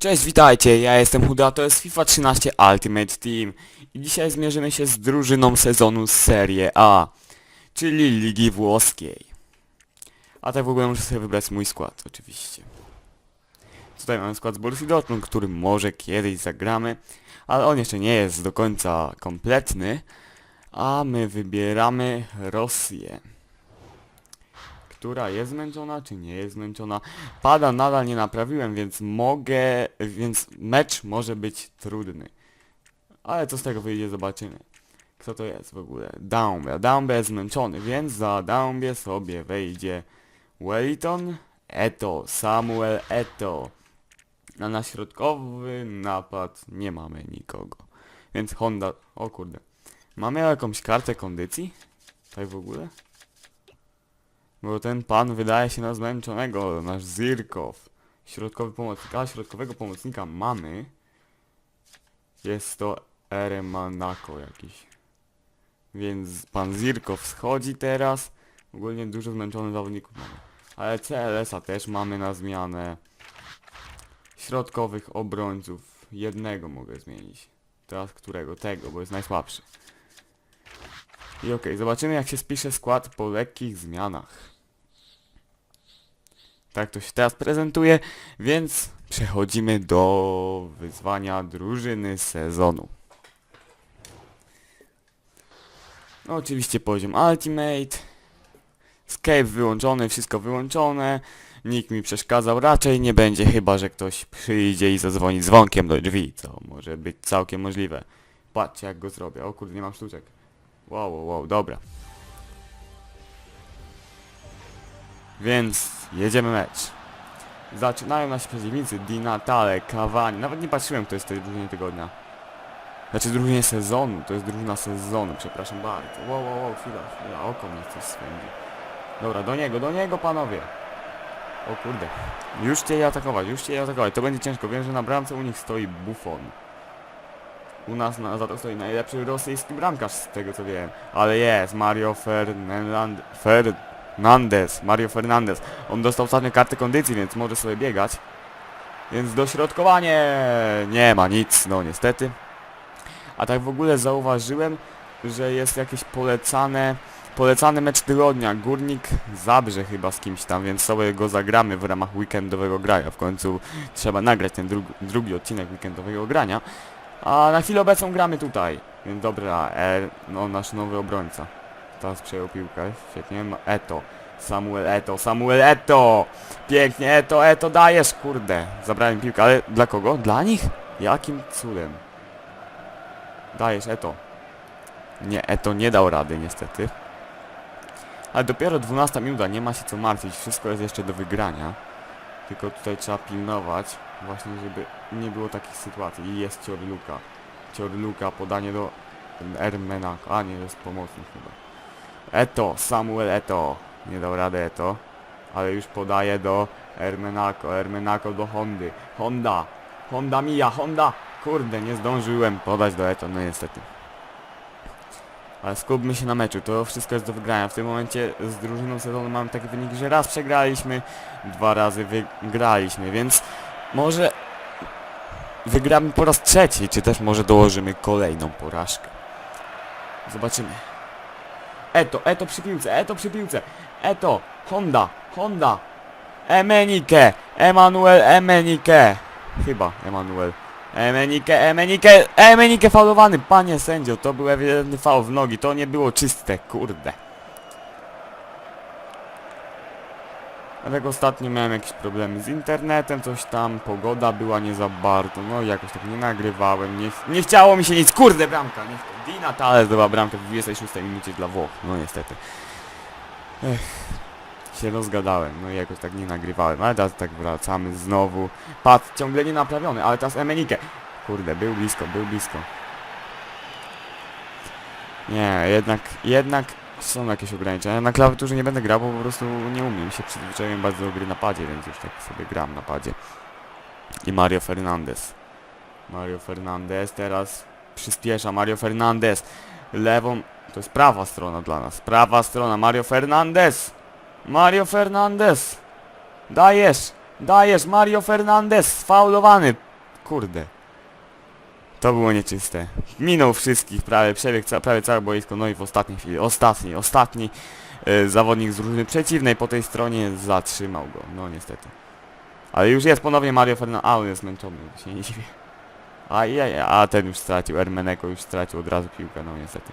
Cześć, witajcie, ja jestem Huda, to jest FIFA 13 Ultimate Team i dzisiaj zmierzymy się z drużyną sezonu Serie A, czyli Ligi Włoskiej. A tak w ogóle muszę sobie wybrać mój skład, oczywiście. Tutaj mamy skład z Borussii Dortmund, który może kiedyś zagramy, ale on jeszcze nie jest do końca kompletny, a my wybieramy Rosję. Która jest zmęczona, czy nie jest zmęczona? Pada nadal nie naprawiłem, więc mogę, więc mecz może być trudny. Ale co z tego wyjdzie, zobaczymy. Kto to jest w ogóle? Daumbe. Daumbe jest zmęczony, więc za Daumbe sobie wejdzie Wellington, Eto, Samuel Eto. A na środkowy napad nie mamy nikogo. Więc Honda... O kurde. Mamy jakąś kartę kondycji? Tak w ogóle? Bo ten pan wydaje się na zmęczonego, nasz Zirkow. Środkowy pomocnik. A, środkowego pomocnika mamy. Jest to Eremanako jakiś. Więc pan Zirkow schodzi teraz. Ogólnie dużo zmęczonych zawodników mamy. Ale CLS-a też mamy na zmianę. Środkowych obrońców. Jednego mogę zmienić. Teraz którego? Tego, bo jest najsłabszy. I okej, zobaczymy jak się spisze skład po lekkich zmianach. Tak to się teraz prezentuje, więc przechodzimy do wyzwania drużyny sezonu. No, oczywiście poziom Ultimate. Escape wyłączony, wszystko wyłączone. Nikt mi przeszkadzał, raczej nie będzie, chyba że ktoś przyjdzie i zadzwoni dzwonkiem do drzwi, co może być całkiem możliwe. Patrzcie jak go zrobię, o kurde, nie mam sztuczek. Wow, wow, wow, dobra. Więc jedziemy mecz. Zaczynają nasi przeciwnicy Di Natale, Cavani. Nawet nie patrzyłem kto jest w tej drużynie tygodnia. Znaczy drużynie sezonu, to jest drużyna sezonu, przepraszam bardzo. Wow, wow, wow, chwila, chwila, oko mnie coś swędzi. Dobra, do niego, do niego panowie. O kurde. Już chcieli atakować, już chcieli atakować. To będzie ciężko, wiem, że na bramce u nich stoi Buffon. U nas na, za to stoi najlepszy rosyjski bramkarz z tego co wiem. Ale jest Mario Fernand Fernandez. Mario Fernandez. On dostał ostatnio kartę kondycji, więc może sobie biegać. Więc dośrodkowanie nie ma nic, no niestety. A tak w ogóle zauważyłem, że jest jakieś polecane polecany mecz tygodnia. Górnik Zabrze chyba z kimś tam, więc sobie go zagramy w ramach weekendowego grania. W końcu trzeba nagrać ten dru drugi odcinek weekendowego grania. A na chwilę obecną gramy tutaj. Dobra, er, no nasz nowy obrońca. Teraz przejął piłkę, świetnie. Ma- Eto. Samuel Eto, Samuel Eto! Pięknie, Eto, Eto, dajesz, kurde. Zabrałem piłkę, ale dla kogo? Dla nich? Jakim cudem? Dajesz, Eto. Nie, Eto nie dał rady niestety. Ale dopiero 12 minuta, nie ma się co martwić, wszystko jest jeszcze do wygrania. Tylko tutaj trzeba pilnować, właśnie żeby nie było takich sytuacji. I jest Ciorluka. Ciorluka, podanie do Ermenaka. A nie, jest pomocnik chyba. Eto, Samuel Eto. Nie dał rady Eto. Ale już podaje do Ermenako. Ermenako do Hondy. Honda. Honda mija, Honda. Kurde, nie zdążyłem podać do Eto, no niestety. Ale skupmy się na meczu, to wszystko jest do wygrania. W tym momencie z drużyną sezonu mamy taki wynik, że raz przegraliśmy, dwa razy wygraliśmy, więc może wygramy po raz trzeci, czy też może dołożymy kolejną porażkę. Zobaczymy. Eto, Eto przy piłce, Eto przy piłce, Eto, Honda, Honda, Emenike, Emanuel Emenike, chyba Emanuel. Emenike, Emenike, Emenike faulowany, panie sędzio, to był ewidentny faul w nogi, to nie było czyste, kurde. Ale ostatnio miałem jakieś problemy z internetem, coś tam, pogoda była nie za bardzo, no i jakoś tak nie nagrywałem, nie, nie chciało mi się nic, kurde bramka, nie Di Natale zdobyła bramkę w 26 minucie dla Włoch, no niestety. Ech, się rozgadałem, no i jakoś tak nie nagrywałem, ale teraz tak wracamy znowu. Pad ciągle nie naprawiony, ale teraz Emenike. Kurde, był blisko, był blisko. Nie, jednak, jednak są jakieś ograniczenia. Na klawiaturze nie będę grał, bo po prostu nie umiem się przyzwyczaiłem bardzo do gry na padzie, więc już tak sobie gram na padzie. I Mario Fernandez. Mario Fernandez teraz przyspiesza. Mario Fernandez lewą. To jest prawa strona dla nas. Prawa strona. Mario Fernandez. Mario Fernandez. Dajesz. Dajesz. Mario Fernandez. Sfaulowany. kurde. To było nieczyste. Minął wszystkich, prawie przebiegł ca prawie całe boisko, no i w ostatniej chwili, ostatni, ostatni e, zawodnik z drużyny przeciwnej po tej stronie zatrzymał go, no niestety. Ale już jest ponownie Mario Fernandez, a on jest zmęczony, się nie dziwię. A, ja, a ten już stracił, Ermeneko już stracił od razu piłkę, no niestety.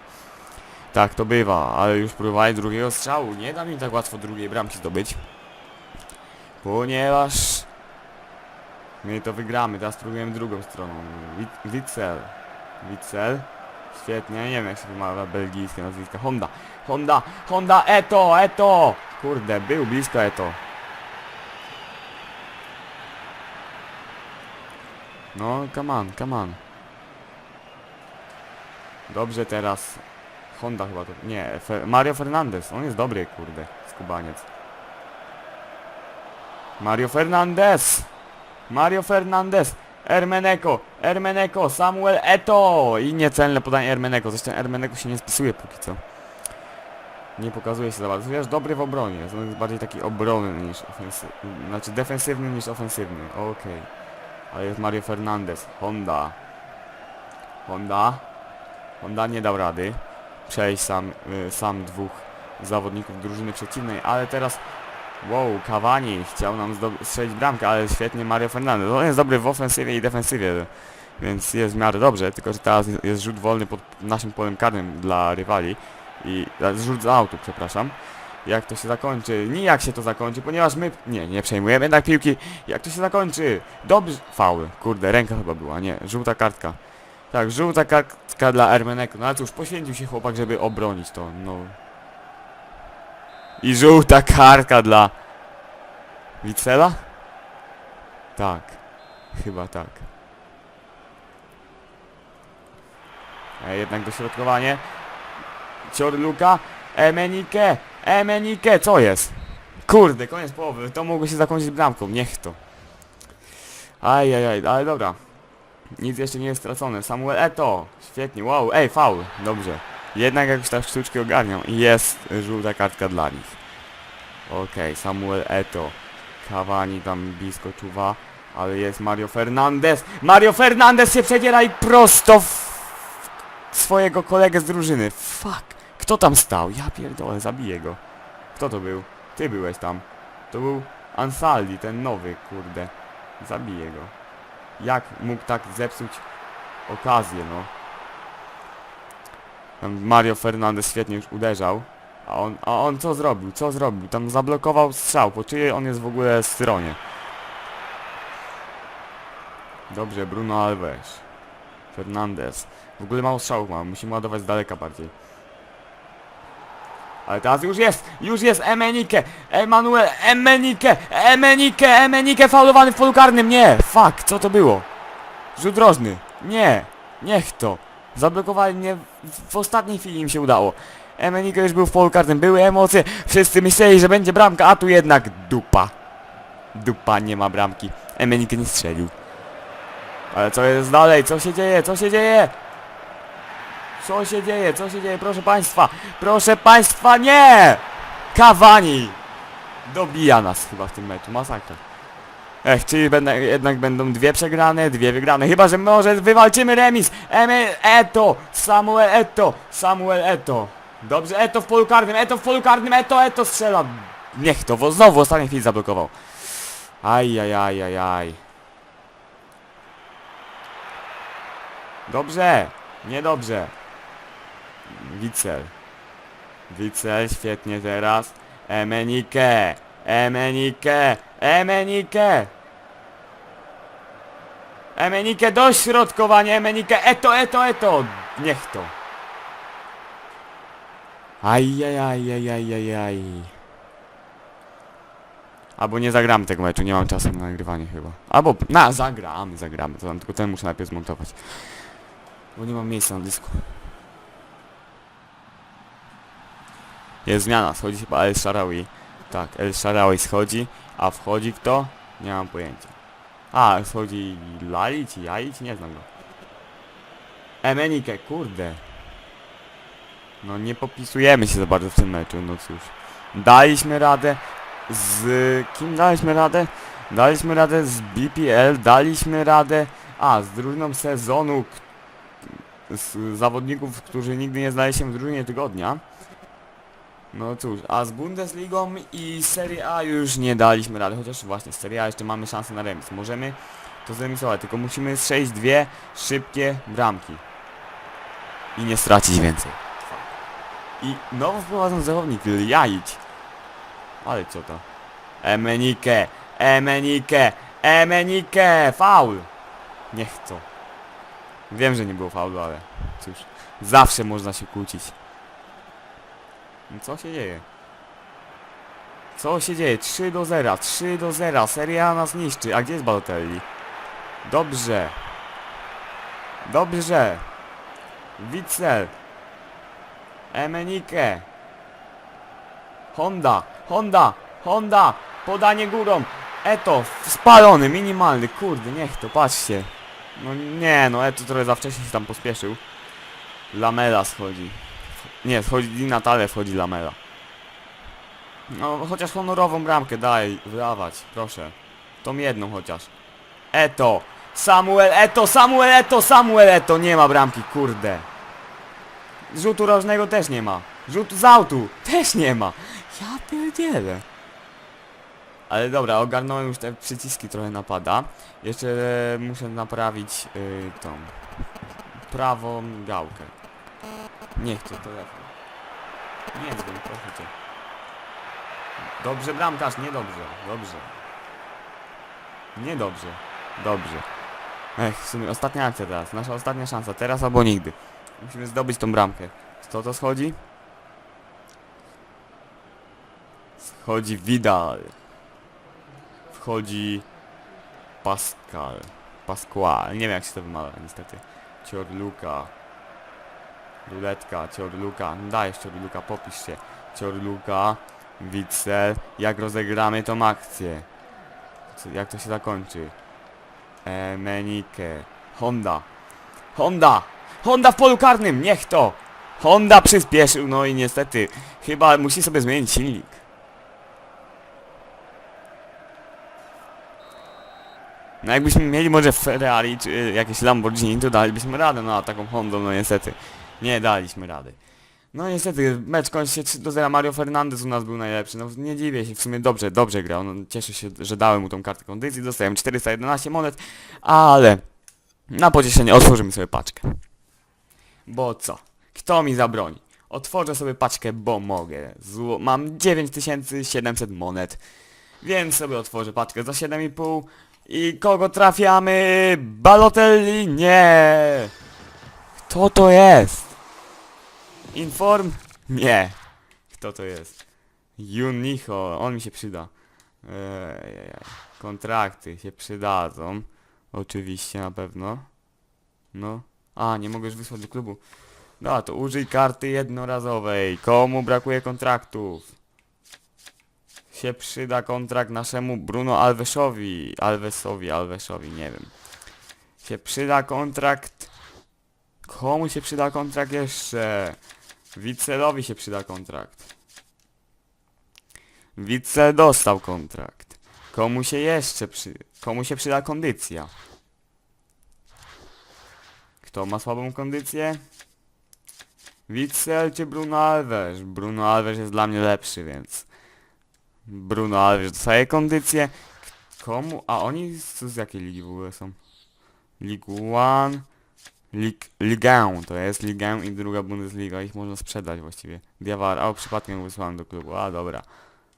Tak to bywa, ale już próbowali drugiego strzału, nie da mi tak łatwo drugiej bramki zdobyć. Ponieważ my to wygramy, teraz próbujemy drugą stroną. Wit- Witzel. Witzel. Świetnie, nie wiem jak się wymawia belgijskie nazwiska. Honda. Honda, Honda, Eto, Eto! Kurde, był blisko Eto. No, come on, come on. Dobrze teraz. Honda chyba to... Nie, Mario Fernandez. On jest dobry, kurde, skubaniec. Mario Fernandez! Mario Fernandez! Ermeneko! Ermeneko! Samuel Eto! I niecelne podanie Ermeneko. Zresztą Ermeneko się nie spisuje póki co. Nie pokazuje się za bardzo. Chociaż dobry w obronie. On jest bardziej taki obronny niż ofensywny. Znaczy defensywny niż ofensywny. Okej. Ale jest Mario Fernandez. Honda. Honda. Honda nie dał rady. Przejść sam, y, sam dwóch zawodników drużyny przeciwnej, ale teraz Wow, Cavani chciał nam strzelić bramkę, ale świetnie Mario Fernandez. On jest dobry w ofensywie i defensywie, więc jest w miarę dobrze, tylko że teraz jest- rzut wolny pod naszym polem karnym dla rywali. I rzut z autu, przepraszam. Jak to się zakończy? Nijak się to zakończy, ponieważ my... Nie, nie przejmujemy jednak piłki. Jak to się zakończy? Dobrze... Faul. Kurde, ręka chyba była. Nie, żółta kartka. Tak, żółta kartka dla Ermeneko. No ale cóż, poświęcił się chłopak, żeby obronić to, no... I żółta kartka dla... Wicela? Tak. Chyba tak. A jednak dośrodkowanie. Ciorluka. Emenike. Emenike. Co jest? Kurde, koniec połowy. To mogło się zakończyć bramką. Niech to. Ajajaj, ale dobra. Nic jeszcze nie jest stracone. Samuel Eto. Świetnie. Wow. Ej, faul. Dobrze. Jednak jakoś tak sztuczki ogarnią. I jest żółta kartka dla nich. Okej, Samuel Eto. Cavani tam blisko czuwa. Ale jest Mario Fernandez. Mario Fernandez się przedziera i prosto w swojego kolegę z drużyny. Fuck. Kto tam stał? Ja pierdolę, zabiję go. Kto to był? Ty byłeś tam. To był Ansaldi, ten nowy, kurde. Zabiję go. Jak mógł tak zepsuć okazję, no. Tam Mario Fernandez świetnie już uderzał. A on, a on co zrobił? Co zrobił? Tam zablokował strzał. Po czyjej on jest w ogóle stronie? Dobrze, Bruno Alves. Fernandez. W ogóle mało strzałów mam. Musimy ładować z daleka bardziej. Ale teraz już jest! Już jest Emenike! Emanuel Emenike! Emenike! Emenike faulowany w polu karnym! Nie! Fuck! Co to było? Rzut rożny! Nie! Niech to! Zablokowali mnie w, ostatniej chwili im się udało. Emenike już był w polu karnym, były emocje, wszyscy myśleli, że będzie bramka, a tu jednak dupa. Dupa, nie ma bramki. Emenike nie strzelił. Ale co jest dalej? Co się dzieje? Co się dzieje? Co się dzieje? Co się dzieje? Proszę państwa! Proszę państwa, nie! Kawani! Dobija nas chyba w tym meczu, masakra. Ech, czyli będę, jednak będą dwie przegrane, dwie wygrane. Chyba, że może wywalczymy remis. Eme, Eto, Samuel Eto, Samuel Eto. Dobrze, Eto w polu karnym, Eto w polu karnym, Eto, Eto strzela. Niech to, znowu w ostatniej chwili zablokował. Aj, aj, aj, aj, aj. Dobrze, niedobrze. Wicel. Wicel, świetnie teraz. Emenike, Emenike, Emenike. Emenike, dośrodkowanie, Emenike, eto, eto, eto. Niech to. Ajajajajajajaj. Albo nie zagramy tego meczu, nie mam czasu na nagrywanie chyba. Albo, na, zagramy, zagramy, to tam tylko ten muszę najpierw zmontować. Bo nie mam miejsca na dysku. Jest zmiana, schodzi chyba El Sharawi. Tak, El Sharawi schodzi, a wchodzi kto? Nie mam pojęcia. A, schodzi Lali czy Jai, czy nie znam go. Emenike, kurde. No nie popisujemy się za bardzo w tym meczu, no cóż. Daliśmy radę z... kim daliśmy radę? Daliśmy radę z BPL, daliśmy radę A, z drużyną sezonu z zawodników, którzy nigdy nie znaleźli się w drużynie tygodnia. No cóż, a z Bundesligą i Serie A już nie daliśmy rady, chociaż właśnie z Serie A jeszcze mamy szansę na remis. Możemy to zremisować, tylko musimy strzelić dwie szybkie bramki. I nie stracić więcej. I nowo wprowadzony zawodnik, Jaić. Ale co to? Emenike, Emenike, Emenike, faul! Niech to. Wiem, że nie było faulu, ale cóż, zawsze można się kłócić. Co się dzieje? Co się dzieje? 3 do 0, 3 do 0, Seria nas niszczy. A gdzie jest Balotelli? Dobrze. Dobrze. Witzel. Emenike. Honda, Honda, Honda. Podanie górą. Eto, spalony, minimalny, kurde, niech to, patrzcie. No nie, no Eto trochę za wcześnie się tam pospieszył. Lamela schodzi. Nie, schodzi Di Natale, wchodzi Lamela. No, chociaż honorową bramkę daj, wydawać, proszę. Tą jedną chociaż. Eto! Samuel Eto, Samuel Eto, Samuel Eto! Nie ma bramki, kurde. Rzutu rożnego też nie ma. Rzut z autu też nie ma. Ja pierdzielę. Ale dobra, ogarnąłem już te przyciski trochę napada. Jeszcze e, muszę naprawić y, tą prawą gałkę. Niech to telefon. Nie dzwoń, proszę cię. Dobrze, bramkarz, niedobrze. Dobrze. Niedobrze. Dobrze. Ech, w sumie ostatnia akcja teraz. Nasza ostatnia szansa. Teraz albo nigdy. Musimy zdobyć tą bramkę. Kto to schodzi? Schodzi Vidal. Wchodzi Pascal. Pasquale. Nie wiem jak się to wymawia niestety. Ciorluka. Ruletka, Ciorluka. Dajesz Ciorluka, popisz się. Ciorluka. Witzel. Jak rozegramy tą akcję? Co, jak to się zakończy? Emenike. Honda. Honda! Honda w polu karnym! Niech to! Honda przyspieszył, no i niestety chyba musi sobie zmienić silnik. No jakbyśmy mieli może Ferrari czy jakieś Lamborghini, to dalibyśmy radę, no taką Hondą, no niestety nie daliśmy rady. No niestety, mecz kończy się 3 do 0, Mario Fernandez u nas był najlepszy, no nie dziwię się, w sumie dobrze, dobrze grał, no cieszę się, że dałem mu tą kartę kondycji, dostałem 411 monet, ale na pocieszenie otworzymy sobie paczkę. Bo co? Kto mi zabroni? Otworzę sobie paczkę, bo mogę. Zło mam 9700 monet. Więc sobie otworzę paczkę za 7,5. I kogo trafiamy? Balotelli? Nie! Kto to jest? Inform? Nie. Kto to jest? Junicho, on mi się przyda. Ejejej. Kontrakty się przydadzą. Oczywiście, na pewno. No. A, nie mogę już wysłać do klubu. No, to użyj karty jednorazowej. Komu brakuje kontraktów? Się przyda kontrakt naszemu Bruno Alvesowi. Alvesowi, Alvesowi, nie wiem. Się przyda kontrakt... Komu się przyda kontrakt jeszcze? Witzelowi się przyda kontrakt. Witzel dostał kontrakt. Komu się jeszcze przy... Komu się przyda kondycja? Kto ma słabą kondycję? Witzel czy Bruno Alves? Bruno Alves jest dla mnie lepszy, więc... Bruno Alves dostaje kondycję. Komu? A oni z, z jakiej ligi w ogóle są? League One... Lig, Ligę, to jest Ligę i druga Bundesliga, ich można sprzedać właściwie. Diawara, o przypadkiem wysłałem do klubu, a dobra.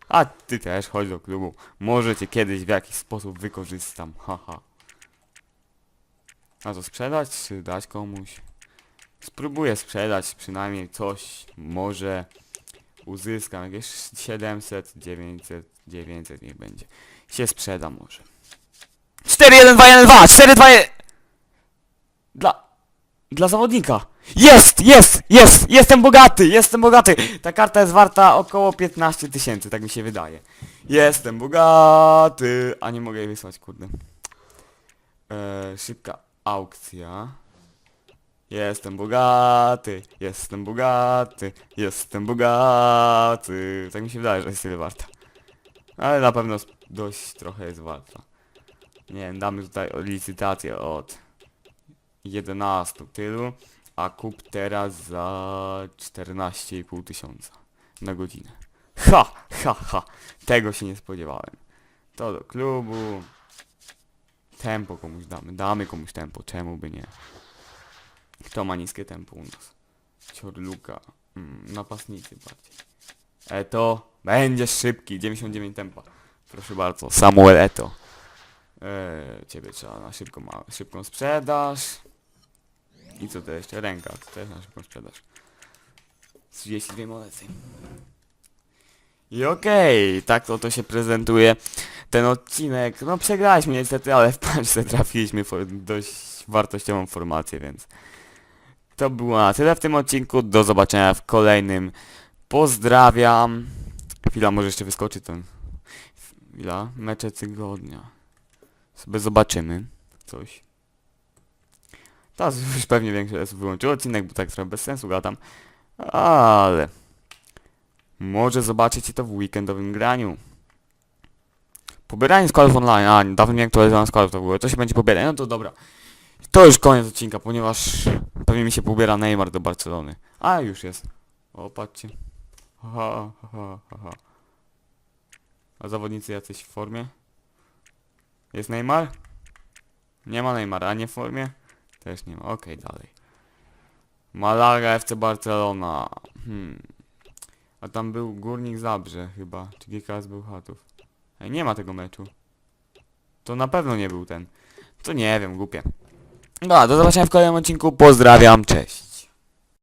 A ty też chodź do klubu, może cię kiedyś w jakiś sposób wykorzystam, haha. A to sprzedać czy dać komuś? Spróbuję sprzedać przynajmniej coś, może uzyskam jakieś 700, 900, 900 niech będzie. Się sprzeda może. 4, 1, 2, 1, 2, 4, 2, 1... Dla... Dla zawodnika. Jest, jest, jest, jestem bogaty, jestem bogaty. Ta karta jest warta około 15 tysięcy, tak mi się wydaje. Jestem bogaty, a nie mogę jej wysłać, kurde. Eee, szybka aukcja. Jestem bogaty, jestem bogaty, jestem bogaty. Tak mi się wydaje, że jest tyle warta. Ale na pewno dość trochę jest warta. Nie wiem, damy tutaj licytację od 11 tylu, a kup teraz za 14,5 tysiąca na godzinę. Ha, ha, ha, tego się nie spodziewałem. To do klubu. Tempo komuś damy, damy komuś tempo, czemu by nie. Kto ma niskie tempo u nas? Ciorluka, mm, napastnicy bardziej. Eto, będziesz szybki, 99 tempa. Proszę bardzo, Samuel Eto. Eee, ciebie trzeba na szybką, szybką sprzedaż. I co to jeszcze? Ręka, to też na szybką sprzedaż. 32 monety. I okej, tak to, to się prezentuje ten odcinek. No przegraliśmy niestety, ale w paczce trafiliśmy dość wartościową formację, więc to było na tyle w tym odcinku. Do zobaczenia w kolejnym. Pozdrawiam. Chwila, może jeszcze wyskoczy ten... Chwila, mecze tygodnia. Sobie zobaczymy coś. Teraz już pewnie większość osób wyłączył odcinek, bo tak trochę bez sensu gadam. Ale... Może zobaczycie to w weekendowym graniu. Pobieranie składów online. A, dawno nie aktualizowałem składów to było. To się będzie pobierać. No to dobra. To już koniec odcinka, ponieważ pewnie mi się pobiera Neymar do Barcelony. A, już jest. O, patrzcie. Ha, ha, ha, ha. A zawodnicy jacyś w formie? Jest Neymar? Nie ma Neymara, a nie w formie? Też nie ma. Okej, dalej. Malaga FC Barcelona. Hmm. A tam był Górnik Zabrze chyba. Czy GKS był Chatów. Ej, nie ma tego meczu. To na pewno nie był ten. To nie wiem, głupie. No, do zobaczenia w kolejnym odcinku. Pozdrawiam, cześć.